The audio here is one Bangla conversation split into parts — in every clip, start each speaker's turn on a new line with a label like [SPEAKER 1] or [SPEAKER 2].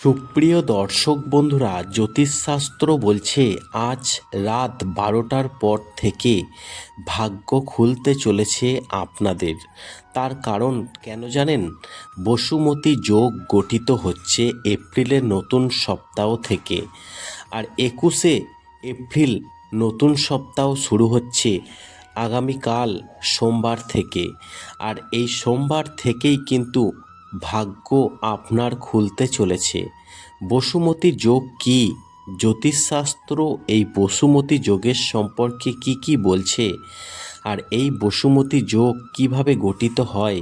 [SPEAKER 1] সুপ্রিয় দর্শক বন্ধুরা, জ্যোতিষশাস্ত্র বলছে, আজ রাত বারোটার পর থেকে ভাগ্য খুলতে চলেছে আপনাদের। তার কারণ কেন জানেন? বসুমতী যোগ গঠিত হচ্ছে এপ্রিলের নতুন সপ্তাহ থেকে। আর একুশে এপ্রিল নতুন সপ্তাহ শুরু হচ্ছে আগামীকাল সোমবার থেকে। আর এই সোমবার থেকেই কিন্তু ভাগ্য আপনার খুলতে চলেছে। বসুমতী যোগ কি? জ্যোতিষশাস্ত্র এই বসুমতী যোগের সম্পর্কে কি কি বলছে? আর এই বসুমতী যোগ কীভাবে গঠিত হয়?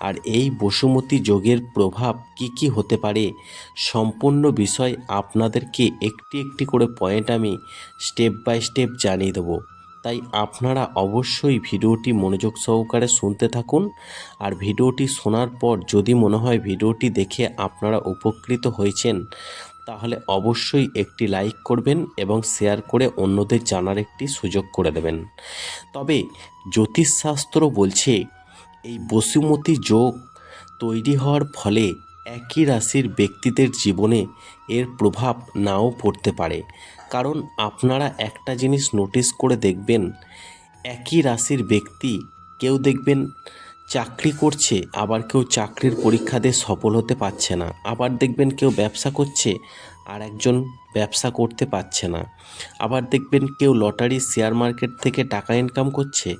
[SPEAKER 1] আর এই বসুমতী যোগের প্রভাব কি কি হতে পারে? সম্পূর্ণ বিষয় আপনাদেরকে একটি একটি করে পয়েন্ট আমি স্টেপ বাই স্টেপ জানিয়ে দেবো। তাই আপনারা অবশ্যই ভিডিওটি মনোযোগ সহকারে শুনতে থাকুন। আর ভিডিওটি শোনার পর যদি মনে হয় ভিডিওটি দেখে আপনারা উপকৃত হয়েছেন, তাহলে অবশ্যই একটি লাইক করবেন এবং শেয়ার করে অন্যদের জানার একটি সুযোগ করে দেবেন। তবে জ্যোতিষশাস্ত্র বলছে, এই বসুমতী যোগ তৈরি হওয়ার ফলে একই রাশির ব্যক্তিদের জীবনে এর প্রভাব নাও পড়তে পারে। কারণ আপনারা একটা জিনিস নোটিস করে দেখবেন, একই রাশির ব্যক্তি কেউ দেখবেন চাকরি করছে, আবার কেউ চাকরির পরীক্ষা দিয়ে সফল হতে পারছে না। আবার দেখবেন কেউ ব্যবসা করছে, আর একজন ব্যবসা করতে পারছে না। আবার দেখবেন কেউ লটারি শেয়ার মার্কেট থেকে টাকা ইনকাম করছে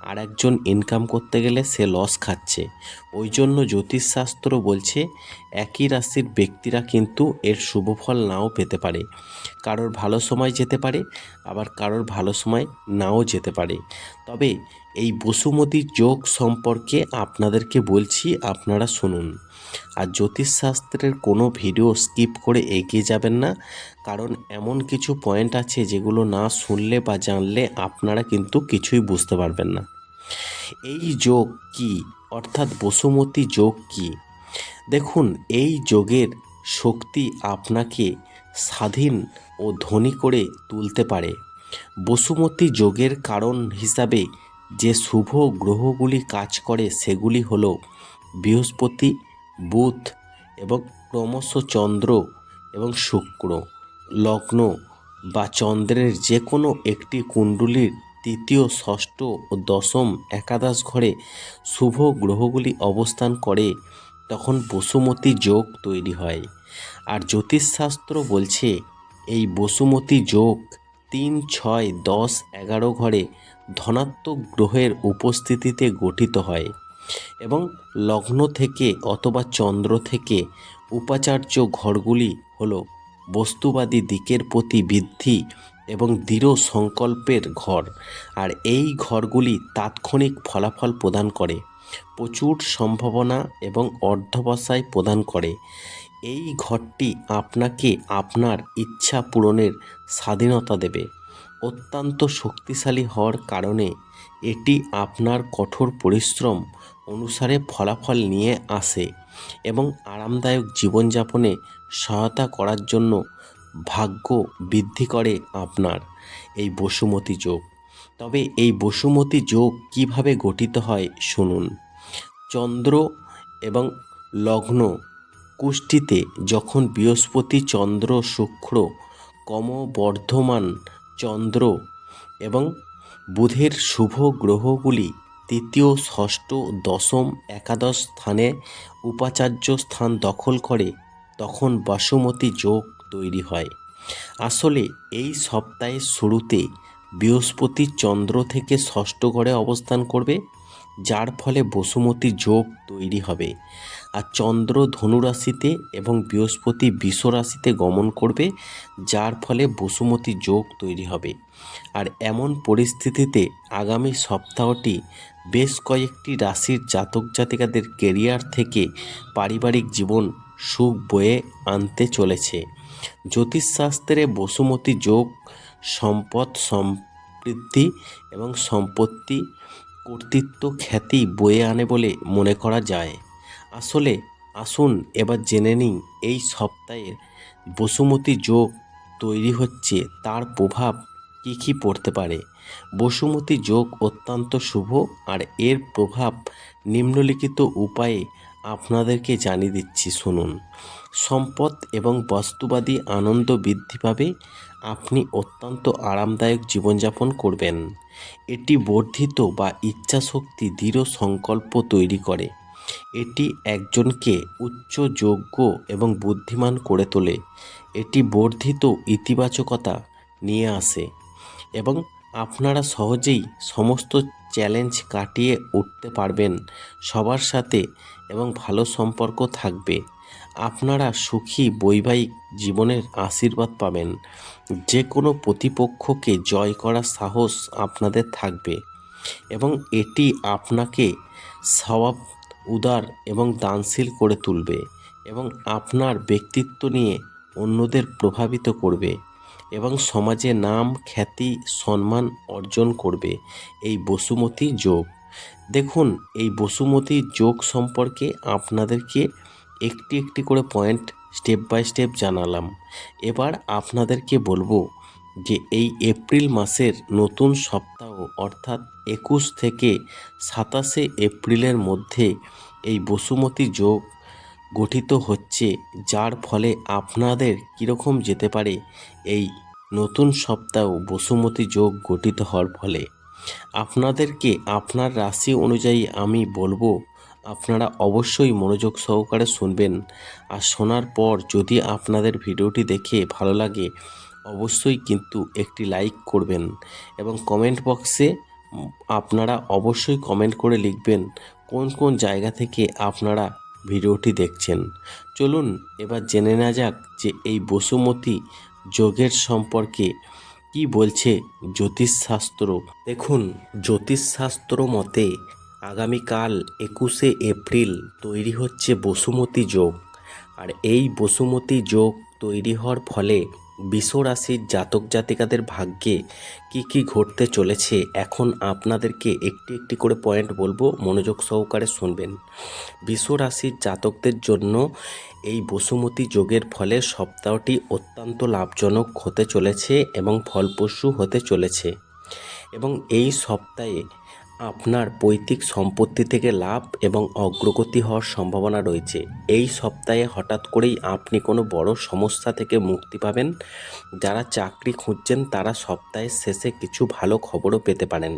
[SPEAKER 1] আর একজন ইনকাম করতে গেলে সে লস খাচ্ছে। ওই জন্য জ্যোতিষশাস্ত্র বলছে, একই রাশির ব্যক্তিরা কিন্তু এর শুভ ফল নাও পেতে পারে। কারোর ভালো সময় যেতে পারে, আবার কারোর ভালো সময় নাও যেতে পারে। তবে এই বসুমতী যোগ সম্পর্কে আপনাদেরকে বলছি, আপনারা শুনুন। আর জ্যোতিষশাস্ত্রের কোনো ভিডিও স্কিপ করে এগিয়ে যাবেন না। কারণ এমন কিছু পয়েন্ট আছে যেগুলো না শুনলে বা জানলে আপনারা কিন্তু কিছুই বুঝতে পারবেন না। এই যোগ কি? অর্থাৎ বসুমতী যোগ কি? দেখুন, এই যোগের শক্তি আপনাকে স্বাধীন ও ধনী করে তুলতে পারে। বসুমতী যোগের কারণ হিসাবে যে শুভ গ্রহগুলি কাজ করে সেগুলি হলো বৃহস্পতি বুধ এবং ক্রমশ চন্দ্র এবং শুক্র, লগ্ন বা চন্দ্রের যে কোনো একটি কুণ্ডলীর তৃতীয়, ষষ্ঠ ও দশম একাদশ ঘরে শুভ গ্রহগুলি অবস্থান করে, তখন বসুমতী যোগ তৈরি হয়। আর জ্যোতিষশাস্ত্র বলছে, এই বসুমতী যোগ তিন, ছয়, দশ, এগারো ঘরে ধনাত্মক গ্রহের উপস্থিতিতে গঠিত হয়। এবং লগ্ন থেকে অথবা চন্দ্র থেকে উপাচার্য ঘরগুলি হল বস্তুবাদী দিকের প্রতি বৃদ্ধি এবং দৃঢ় সংকল্পের ঘর। আর এই ঘরগুলি তাৎক্ষণিক ফলাফল প্রদান করে, প্রচুর সম্ভাবনা এবং অর্ধবসায় প্রদান করে। এই ঘরটি আপনাকে আপনার ইচ্ছা পূরণের স্বাধীনতা দেবে। অত্যন্ত শক্তিশালী হওয়ার কারণে এটি আপনার কঠোর পরিশ্রম অনুসারে ফলাফল নিয়ে আসে এবং আরামদায়ক জীবনযাপনে সহায়তা করার জন্য ভাগ্য বৃদ্ধি করে আপনার এই বসুমতী যোগ। তবে এই বসুমতী যোগ কীভাবে গঠিত হয় শুনুন। চন্দ্র এবং লগ্ন কুষ্টিতে যখন বৃহস্পতি, চন্দ্র, শুক্র, ক্রমবর্ধমান চন্দ্র এবং বুধের শুভ গ্রহগুলি তৃতীয় ষষ্ঠ, দশম, একাদশ স্থানে উপাচার্য স্থান দখল করে, তখন বাসুমতী যোগ তৈরি হয়। আসলে এই সপ্তাহের শুরুতে বৃহস্পতি চন্দ্র থেকে ষষ্ঠ ঘরে অবস্থান করবে, যার ফলে বসুমতী যোগ তৈরি হবে। আর চন্দ্র ধনুরাশিতে এবং বৃহস্পতি বিষ রাশিতে গমন করবে, যার ফলে বসুমতী যোগ তৈরি হবে। আর এমন পরিস্থিতিতে আগামী সপ্তাহটি বেশ কয়েকটি রাশির জাতক জাতিকাদের কেরিয়ার থেকে পারিবারিক জীবন সুখ বয়ে আনতে চলেছে। জ্যোতিষশাস্ত্রে বসুমতী যোগ, সম্পদ সমৃদ্ধি এবং সম্পত্তি কর্তৃত্ব খ্যাতি বয়ে আনে বলে মনে করা যায়। আসলে আসুন এবার জেনে নিই, এই সপ্তাহের বসুমতী যোগ তৈরি হচ্ছে, তার প্রভাব কী কী পড়তে পারে? বসুমতী যোগ অত্যন্ত শুভ আর এর প্রভাব নিম্নলিখিত উপায়ে আপনাদেরকে জানিয়ে দিচ্ছি, শুনুন। সম্পদ এবং বাস্তুবাদী আনন্দ বৃদ্ধি পাবে, আপনি অত্যন্ত আরামদায়ক জীবনযাপন করবেন। এটি বর্ধিত বা ইচ্ছাশক্তি দৃঢ় সংকল্প তৈরি করে। এটি একজনকে উচ্চ, যোগ্য এবং বুদ্ধিমান করে তোলে। এটি বর্ধিত ইতিবাচকতা নিয়ে আসে এবং আপনারা সহজেই সমস্ত চ্যালেঞ্জ কাটিয়ে উঠতে পারবেন, সবার সাথে এবং ভালো সম্পর্ক থাকবে। আপনারা সুখী বৈবাহিক জীবনের আশীর্বাদ পাবেন। যে কোনো প্রতিপক্ষকে জয় করার সাহস আপনাদের থাকবে এবং এটি আপনাকে স্বভাব উদার এবং দানশীল করে তুলবে এবং আপনার ব্যক্তিত্ব নিয়ে অন্যদের প্রভাবিত করবে এবং সমাজে নাম, খ্যাতি, সম্মান অর্জন করবে। এই বসুমতী যোগ। দেখুন, এই বসুমতী যোগ সম্পর্কে আপনাদেরকে একটি একটি করে পয়েন্ট স্টেপ বাই স্টেপ জানালাম। এবার আপনাদেরকে বলব যে এই এপ্রিল মাসের নতুন সপ্তাহ, অর্থাৎ একুশ থেকে সাতাশে এপ্রিলের মধ্যে এই বসুমতী যোগ গঠিত হচ্ছে, যার ফলে আপনাদের কীরকম যেতে পারে এই নতুন সপ্তাহ বসুমতী যোগ গঠিত হওয়ার ফলে? আপনাদেরকে আপনার রাশি অনুযায়ী আমি বলব, আপনারা অবশ্যই মনোযোগ সহকারে শুনবেন। আর শোনার পর যদি আপনাদের ভিডিওটি দেখে ভালো লাগে অবশ্যই কিন্তু একটি লাইক করবেন এবং কমেন্ট বক্সে আপনারা অবশ্যই কমেন্ট করে লিখবেন কোন কোন জায়গা থেকে আপনারা ভিডিওটি দেখছেন। চলুন এবার জেনে নেওয়া যাক যে এই বসুমতী যোগের সম্পর্কে কি বলছে জ্যোতিষশাস্ত্র। দেখুন, জ্যোতিষশাস্ত্র মতে আগামীকাল একুশে এপ্রিল তৈরি হচ্ছে বসুমতী যোগ। আর এই বসুমতী যোগ তৈরি হওয়ার ফলে বিশ্বরাশির জাতক জাতিকাদের ভাগ্যে কি কি ঘটতে চলেছে, এখন আপনাদেরকে একটি একটি করে পয়েন্ট বলব, মনোযোগ সহকারে শুনবেন। বিশ্ব রাশির জাতকদের জন্য এই বসুমতী যোগের ফলে সপ্তাহটি অত্যন্ত লাভজনক হতে চলেছে এবং ফলপ্রসূ হতে চলেছে। এবং এই সপ্তাহে আপনার পৈতৃক সম্পত্তি থেকে লাভ এবং অগ্রগতি হওয়ার সম্ভাবনা রয়েছে। এই সপ্তাহে হঠাৎ করেই আপনি কোনো বড় সমস্যা থেকে মুক্তি পাবেন। যারা চাকরি খুঁজছেন, তারা সপ্তাহের শেষে কিছু ভালো খবরও পেতে পারেন।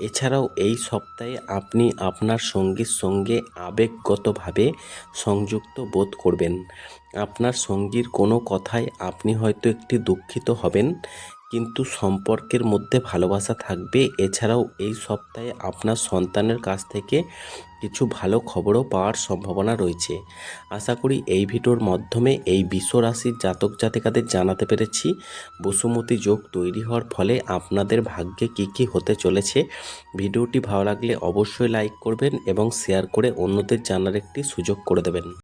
[SPEAKER 1] এছাড়াও এই সপ্তাহে আপনি আপনার সঙ্গীর সঙ্গে আবেগগতভাবে সংযুক্ত বোধ করবেন। আপনার সঙ্গীর কোনো কথায় আপনি হয়তো একটি দুঃখিত হবেন। কিন্তু সম্পর্কের মধ্যে ভালোবাসা থাকবে। এছাড়াও এই সপ্তাহে আপনার সন্তানের কাছ থেকে কিছু ভালো খবরও পাওয়ার সম্ভাবনা রয়েছে। আশা করি এই ভিডিওর মাধ্যমে এই বিশ্ব রাশির জাতক জাতিকাদের জানাতে পেরেছি। বসুমতী যোগ তৈরি হওয়ার ফলে আপনাদের ভাগ্যে কী কী হতে চলেছে। ভিডিওটি ভালো লাগলে অবশ্যই লাইক করবেন এবং শেয়ার করে অন্যদের জানার একটি সুযোগ করে দেবেন।